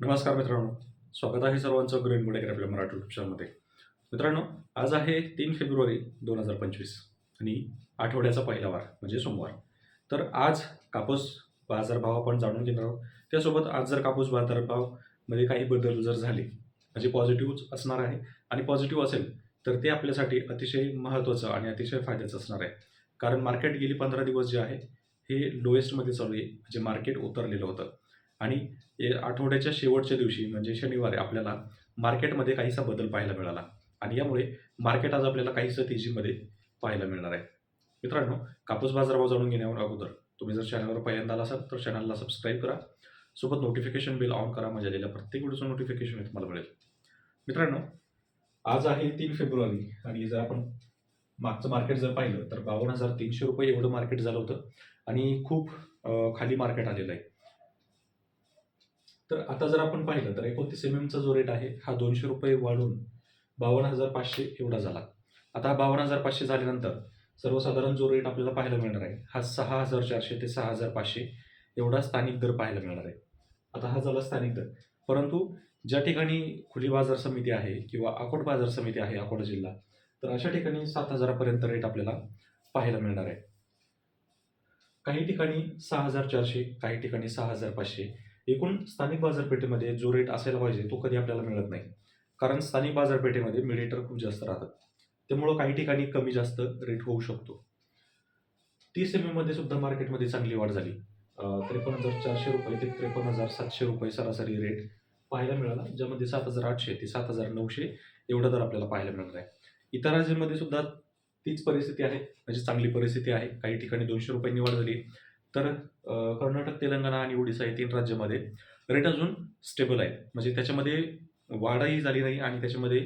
नमस्कार मित्रांनो. स्वागत आहे सर्वांचं ग्रीन गुड आपल्या मराठी युट्यूब चॅनलमध्ये मित्रांनो आज आहे तीन फेब्रुवारी दोन हजार पंचवीस आणि आठवड्याचा पहिला वार म्हणजे सोमवार. तर आज कापूस बाजारभाव आपण जाणून घेणार आहोत. त्यासोबत आज जर कापूस बाजारभावमध्ये काही बदल जर झाले म्हणजे पॉझिटिव्ह असणार आहे आणि पॉझिटिव्ह असेल तर ते आपल्यासाठी अतिशय महत्त्वाचं आणि अतिशय फायद्याचं असणार आहे. कारण मार्केट गेली पंधरा दिवस जे आहे हे लोएस्टमध्ये चालू आहे म्हणजे मार्केट उतरलेलं होतं. आणि आठवड्याच्या शेवटच्या दिवशी म्हणजे शनिवारी आपल्याला मार्केटमध्ये काहीसा बदल पाहायला मिळाला. आणि यामुळे मार्केट आज आपल्याला काहीसं तेजीमध्ये पाहायला मिळणार आहे. मित्रांनो कापूस बाजारभाव जाणून घेण्यावर अगोदर तुम्ही जर चॅनलवर पहिल्यांदा आला असाल तर चॅनलला सबस्क्राईब करा. सोबत नोटिफिकेशन बिल ऑन करा माझ्या आलेल्या प्रत्येक व्हिडिओचं नोटिफिकेशन तुम्हाला मिळेल. मित्रांनो आज आहे तीन फेब्रुवारी आणि जर आपण मागचं मार्केट जर पाहिलं तर बावन्न हजार तीनशे रुपये एवढं मार्केट झालं होतं. आणि खूप खाली मार्केट आलेलं आहे. तर आता जर आपण पाहिलं तर एकोणतीस एम एमचा जो रेट आहे हा दोनशे रुपये वाढून बावन्न हजार पाचशे एवढा झाला. आता हा बावन्न हजार पाचशे झाल्यानंतर सर्वसाधारण जो रेट आपल्याला पाहायला मिळणार आहे हा सहा हजार चारशे ते सहा हजार पाचशे एवढा स्थानिक दर पाहायला मिळणार आहे. आता हा झाला स्थानिक दर. परंतु ज्या ठिकाणी खुली बाजार समिती आहे किंवा अकोट बाजार समिती आहे अकोला जिल्हा तर अशा ठिकाणी सात हजारापर्यंत रेट आपल्याला पाहायला मिळणार आहे. काही ठिकाणी सहा हजार चारशे काही ठिकाणी सहा हजार पाचशे एकूण स्थानिक बाजारपेठेमध्ये जो रेट असायला पाहिजे तो कधी आपल्याला मिळत नाही. कारण स्थानिक बाजारपेठेमध्ये मिडिएटर खूप जास्त राहतात. त्यामुळं काही ठिकाणी कमी जास्त रेट होऊ शकतो. तीस एममध्ये सुद्धा मार्केटमध्ये चांगली वाढ झाली. त्रेपन्न हजार चारशे रुपये ते त्रेपन्न हजार सातशे रुपये सरासरी रेट पाहायला मिळाला ज्यामध्ये सात हजार आठशे ते सात हजार नऊशे एवढा दर आपल्याला पाहायला मिळणार आहे. इतर राज्यांमध्ये सुद्धा तीच परिस्थिती आहे. म्हणजे चांगली परिस्थिती आहे. काही ठिकाणी दोनशे रुपयांनी वाढ झाली. तर कर्नाटक तेलंगणा आणि ओडिसा या तीन राज्यामध्ये रेट अजून स्टेबल आहे म्हणजे त्याच्यामध्ये वाढही झाली नाही आणि त्याच्यामध्ये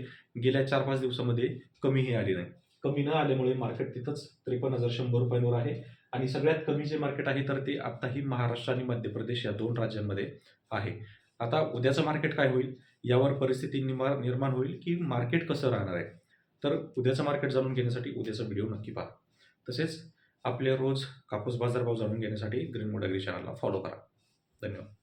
गेल्या चार पाच दिवसामध्ये कमीही आली नाही. कमी न आल्यामुळे मार्केट तिथंच त्रेपन्न हजार शंभर रुपयांवर आहे. आणि सगळ्यात कमी जे मार्केट आहे तर ते आत्ताही महाराष्ट्र आणि मध्य प्रदेश या दोन राज्यांमध्ये आहे. आता उद्याचं मार्केट काय होईल? यावर परिस्थिती निर्माण निर्माण होईल की मार्केट कसं राहणार आहे? तर उद्याचं मार्केट जाणून घेण्यासाठी उद्याचा व्हिडिओ नक्की पहा. तसेच आपले रोज कापूस बाजारभाव जाणून घेण्यासाठी ग्रीन मोड ॲग्री चॅनलला फॉलो करा. धन्यवाद.